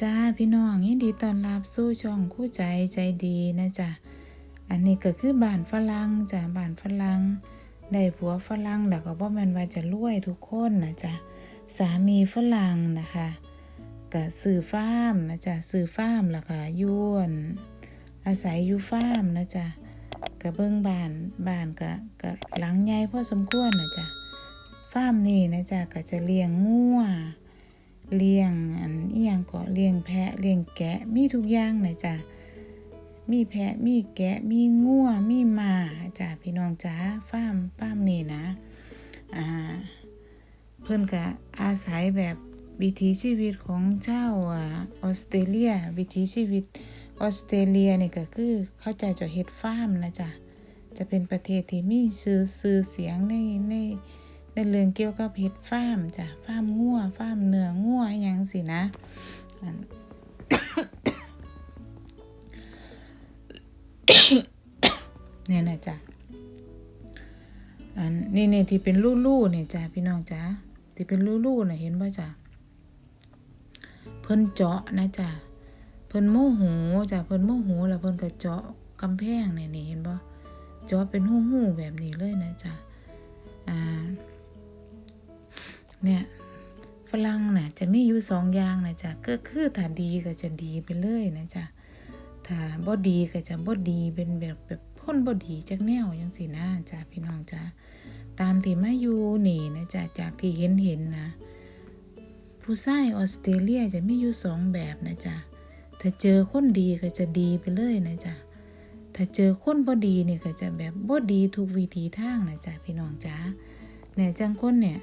จ้าพี่น้องยินดีต้อนรับสู่ช่องคู่ใจใจดีนะจ๊ะอันนี้ก็คือบ้านฝรั่งจ้ะบ้านฝรั่งได้ผัวฝรั่งแล้วก็บ่แม่นว่าจะรวยทุกคนนะจ๊ะสามีฝรั่งนะคะก็ซื้อฟาร์มนะจ๊ะซื้อฟาร์มแล้วก็อยวนอาศัยอยู่ฟาร์มนะจ๊ะก็เบิ่งบ้านบ้านก็ก็หลังใหญ่พอสมควรนะจ๊ะฟาร์มนี่นะจ๊ะก็จะเลี้ยงงัว เลี้ยงอันอีหยังก็เลี้ยงแพะเลี้ยงแกะมีทุกอย่างนะจ๊ะมีแพะมีแกะมีงัวมีหมาจ้ะพี่น้องจ๋าฟาร์มฟาร์มนี่นะอ่าเพิ่นก็อาศัยแบบวิถีชีวิตของเจ้าออสเตรเลีย วิถีชีวิตออสเตรเลียนี่ก็คือเข้าใจจะเฮ็ดฟาร์มนะจ๊ะจะเป็นประเทศที่มีชื่อชื่อเสียงในใน ในเรื่องเกี่ยวกับเห็ดฟ้ามจ้ะฟ้ามงัวฟ้ามเนื้องัวอหยังสินะอันเนี่ยนะจ๊ะอันนี่เนี่ยที่เป็นลู่ๆเนี่ยจ้ะพี่น้องจ้ะที่เป็นลู่ๆน่ะเห็นป่ะจ้ะเพิ่นเจาะนะจ้ะเพิ่นโมโหจ้ะเพิ่นโมโหแล้วเพิ่นก็เจาะกำแพงเนี่ยนี่เห็นป่ะเจาะเป็นหู้ๆแบบนี้เลยนะจ้ะอ่า เนี่ยฝรั่งน่ะจะมีอยู่สองอย่างนะจ๊ะก็คือถ้าดีก็จะดีไปเลยนะจ๊ะถ้าบ่ดีก็จะบ่ดีเป็นแบบแบบคนบ่ดีจักแนวจังซี่นะจ้ะพี่น้องจ้ะตามที่มาอยู่นี่นะจ๊ะจากที่เห็นเห็นนะผู้ชายออสเตรเลียจะมีอยู่สองแบบนะจ๊ะถ้าเจอคนดีก็จะดีไปเลยนะจ๊ะถ้าเจอคนบ่ดีนี่ก็จะแบบบ่ดีทุกวิธีทางนะจ๊ะพี่น้องจ้ะเนี่ยจังคนเนี่ย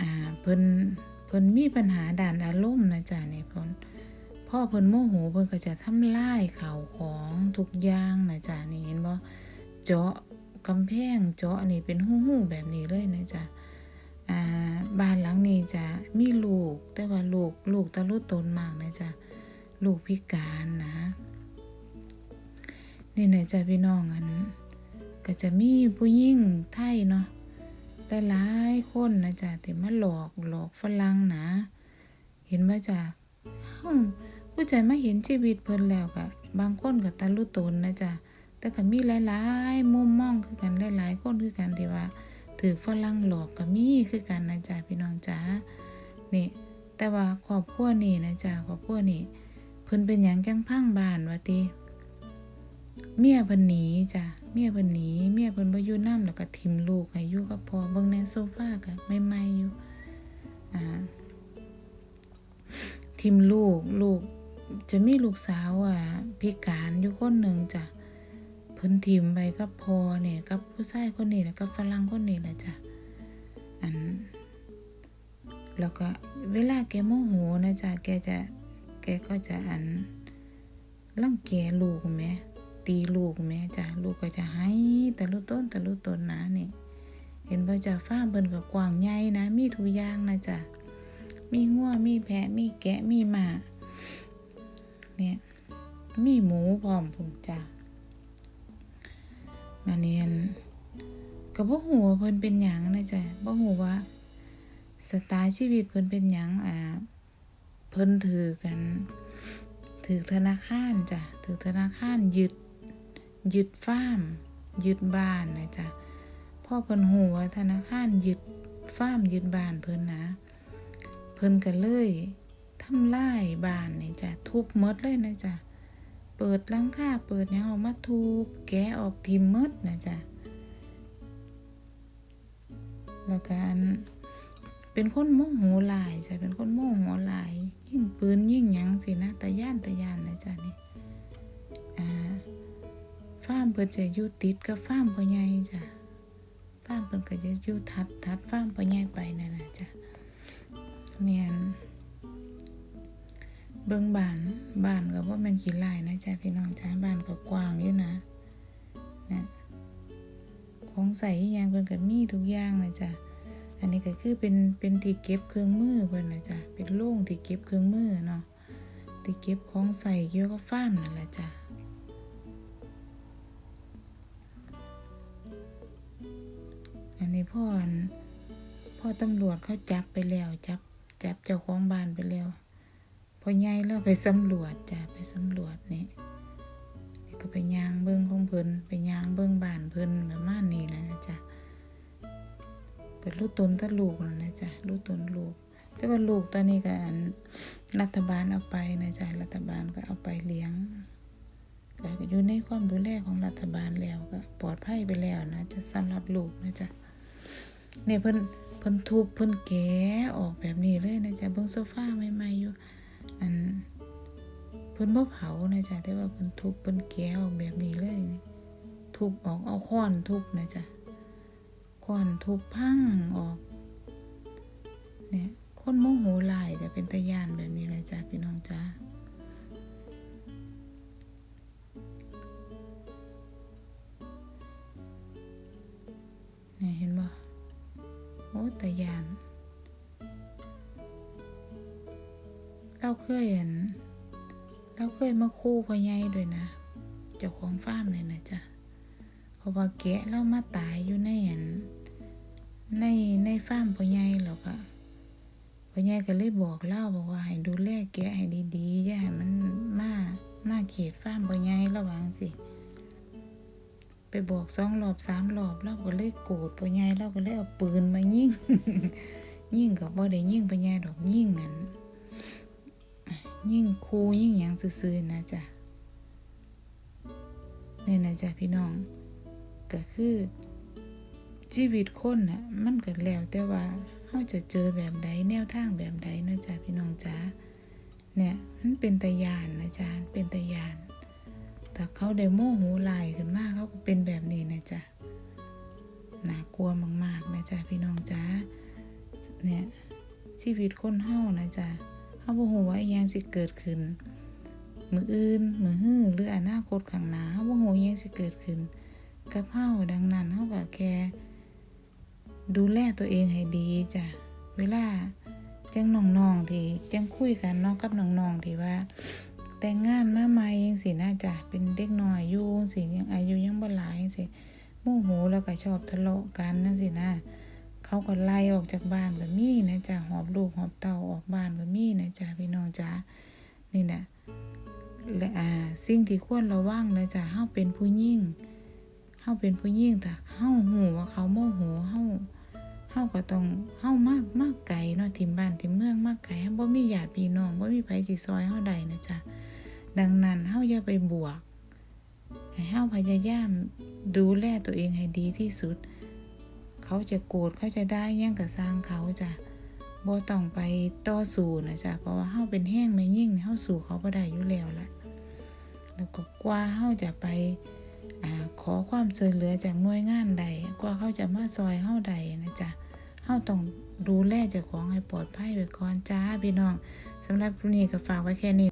อ่าเพิ่นเพิ่นมีปัญหาด้านอารมณ์นะจ๊ะเนี่ยเพิ่นพ่อเพิ่นโมโหเพิ่นก็จะทำลายข้าวของทุกอย่างนะจ๊ะนี่เห็นบ่เจาะกำแพงเจาะนี่เป็นหู้ๆแบบนี้เลยนะจ๊ะอ่าบ้านหลังนี้จะมีลูก แต่ว่าลูกลูกตะลุตนมากนะจ๊ะลูกพิการนะ นี่นะจ๊ะพี่น้องอันก็จะมีผู้หญิงไทยเนาะ หลายๆคนนะจ๊ะที่มาหลอกหลอกฝรั่งนะ เห็นว่าจ๊ะฮึ่มผู้ใจมาเห็นชีวิตเพิ่นแล้วก็บางคนก็ตะลุตนนะจ๊ะแต่ก็มีหลายๆมุมมองคือกันหลายๆคนคือกันที่ว่าถือฝรั่งหลอกก็มีคือกันนะจ๊ะพี่น้องจ๋านี่แต่ว่าครอบครัวนี่นะจ๊ะครอบครัวนี่เพิ่นเป็นหยังจังพังบ้านว่าติเมียเพิ่นหนีจ้ะ เมียเพิ่นหนีเมียเพิ่นบ่อยู่นำแล้วก็ทิ่มลูกให้อยู่กับพ่อเบิ่งในโซฟาก็ใหม่ๆอยู่อ่าทิ่มลูกลูก จะมีลูกสาวอะพิการอยู่คนหนึ่งจ้ะเพิ่นทิ่มไปกับพ่อเนี่ยกับผู้ชายคนนี้แล้วกับฝรั่งคนนี้แหละจ้ะอันแล้วก็เวลาแกโมโหนะจ๊ะแกจะแกก็จะอันรังแกลูกแหม่ ตีลูกแม่จ้ะลูกก็จะให้แต่ลูกต้นแต่ลูกต้นนะนี่เห็นบ่จ้ะฟ้าเบิ่นก็กว้างใหญ่นะ มีทุกอย่างนะจ้ะมีงัวมีแพะมีแกะมีหมาเนี่ยมีหมูพร้อมพุ่นจ้ะมาเนียนก็บ่ฮู้ว่าเพิ่นเป็นหยังนะจ้ะบ่ฮู้ว่าสไตล์ชีวิตเพิ่นเป็นหยังอ่าเพิ่นถือกันถือธนาคารจ้ะถือธนาคารยึด ยึดฟ้าร์มยึดบ้านนะจ๊ะพ่อเพิ่นหูว่าธนาคารยึดฟ้าร์มยึดบ้านเพิ่นนะ เพิ่นก็เลยทำลายบ้านนี่จ้ะทุบมดเลยนะจ๊ะเปิดลังคาเปิดหยังออกมาทุบแกะออกทิมมดนะจ๊ะแล้วกันเป็นคนโมโหหลายจ้ะเป็นคนโมโหหลาย ยิ่งปืนยิ่งยังสินะตะย่านตะย่านนะจ๊ะนี่ ฟาร์มเพิ่นจะอยู่ติดกับฟาร์มพ่อใหญ่จ้ะฟาร์มเพิ่นก็จะอยู่ทัดทัดฟาร์มพ่อใหญ่ไปนั่นน่ะจ้ะเนียนเบิ่งบ้านบ้านก็บ่แม่นขี้ลายนะจ้ะพี่น้องจ้าบ้านก็กว้างอยู่นะนะของใส่อีหยังเพิ่นก็มีทุกอย่างนะจ้ะอันนี้ก็คือเป็นเป็นที่เก็บเครื่องมือเพิ่นนะจ้ะเป็นโรงที่เก็บเครื่องมือเนาะที่เก็บของใส่เกี่ยวกับฟาร์มนั่นแหละจ้ะ นนี้พ่อพ่อตำรวจเขาจับไปแล้วจับจับเจ้าของบ้านไปแล้วพ่อใหญ่เราไปสำรวจจ้ะไปสำรวจนี่นี่ก็ไปยางเบิ่งของเพิ่นไปยางเบิ่งบ้านเพิ่นประมาณนี้นะจ้ะก็รู้ตนแตะลูกนะจ้ะรู้ตนลูกแต่ว่าลูกตอนนี้ก็รัฐบาลเอาไปนะจ๊ะรัฐบาลก็เอาไปเลี้ยงก็อยู่ในความดูแลของรัฐบาลแล้วก็ปลอดภัยไปแล้วนะจะสำหรับลูกนะจ๊ะ เนี่ยเพิ่นเพิ่นทุบเพิ่นแกะออกแบบนี้เลยนะจ๊ะเบิ่งโซฟาใหม่ๆอยู่ อันเพิ่นบ่เผานะจ๊ะแต่ว่าเพิ่นทุบเพิ่นแกะออกแบบนี้เลย ทุบออกเอาค้อนทุบนะจ๊ะค้อนทุบพังออก เนี่ยคนโมโหหลายก็เป็นตะยานแบบนี้เลยจ้ะพี่น้องจ้า เราเคยเห็น เราเคยมาคู่พ่อใหญ่ด้วยนะ เจ้าของฟาร์มเลยนะจ๊ะเพราะว่าแกะเรามาตายอยู่ในอันในในฟาร์มพ่อใหญ่แล้วก็พ่อใหญ่ก็เลยบอกเล่าบอกว่าให้ดูแลแกะให้ดีๆอย่าให้มันมามาเขตฟาร์มพ่อใหญ่ระวังสิไปบอกสองรอบสามรอบเราก็เลยโกรธพ่อใหญ่เราก็เลยเอาปืนมายิงยิงกับบ่ได้ยิงพ่อใหญ่ดอกยิงอัน ยิ่งครูยิ่งหยังซื่อๆนะจ๊ะเนี่ยนะจ๊ะพี่น้อง ก็คือ ชีวิตคนน่ะมันก็แล้วแต่ว่าเขาจะเจอแบบใดแนวทางแบบใดนะจ๊ะพี่น้องจ๋าเนี่ยมันเป็นตะยานนะจ๊ะเป็นตะยานแต่เขาได้โมโหหลายขึ้นมากเขาก็เป็นแบบนี้นะจ๊ะน่ากลัวมากๆนะจ๊ะพี่น้องจ๋าเนี่ยชีวิตคนเฮานะจ๊ะ เฮาบ่ฮู้ว่าอีหยังสิเกิดขึ้น มืออื่น มือฮื้อหรืออนาคตข้างหน้าเฮาบ่ฮู้อิหยังสิเกิดขึ้น กับเฮาดังนั้นเฮาก็แค่ดูแลตัวเองให้ดีจ้ะ เวลาจังน้องๆที่จังคุยกันเนาะกับน้องๆที่ว่า แต่งงานมาใหม่จังซี่นะจ้ะเป็นเด็กน้อยอยู่จังซี่ยังอายุยังบ่หลายจังซี่โมโหแล้วก็ชอบทะเลาะกันจังซี่นะ เขาก็ไล่ออกจากบ้านก็มีนะจ้ะหอบลูกหอบเต้าออกบ้านก็มีนะจ้ะพี่น้องจ้ะนี่นะและอ่าสิ่งที่ควรระวังนะจ้ะเฮาเป็นผู้หญิงเฮาเป็นผู้หญิงแต่เฮาหูว่าเขาโมโหเฮาเฮาก็ต้องเฮามากมากไกลเนาะทิมบ้านทิมเมืองมากไกลเฮาบ่มีญาติพี่น้องบ่มีไผสิซอยเฮาได้นะจ๊ะดังนั้นเฮาอย่าไปบวกให้เฮาพยายามดูแลตัวเองให้ดีที่สุด เขาจะโกรธเขาจะได้ยังก็สร้างเขาจ้ะบ่ต้องไปต่อสู้นะจ๊ะเพราะว่าเฮาเป็นแห้งแม่ยิ่งเฮาสู้เขาบ่ได้อยู่แล้วละแล้วก็กว่าเฮาจะไปอ่าขอความช่วยเหลือจากหน่วยงานใด กว่าเขาจะมาซอยเฮาใดนะจ๊ะเฮาต้องดูแลเจ้าของให้ปลอดภัยไว้ก่อนจ้าพี่น้องสำหรับคลิปนี้ก็ฝากไว้แค่นี้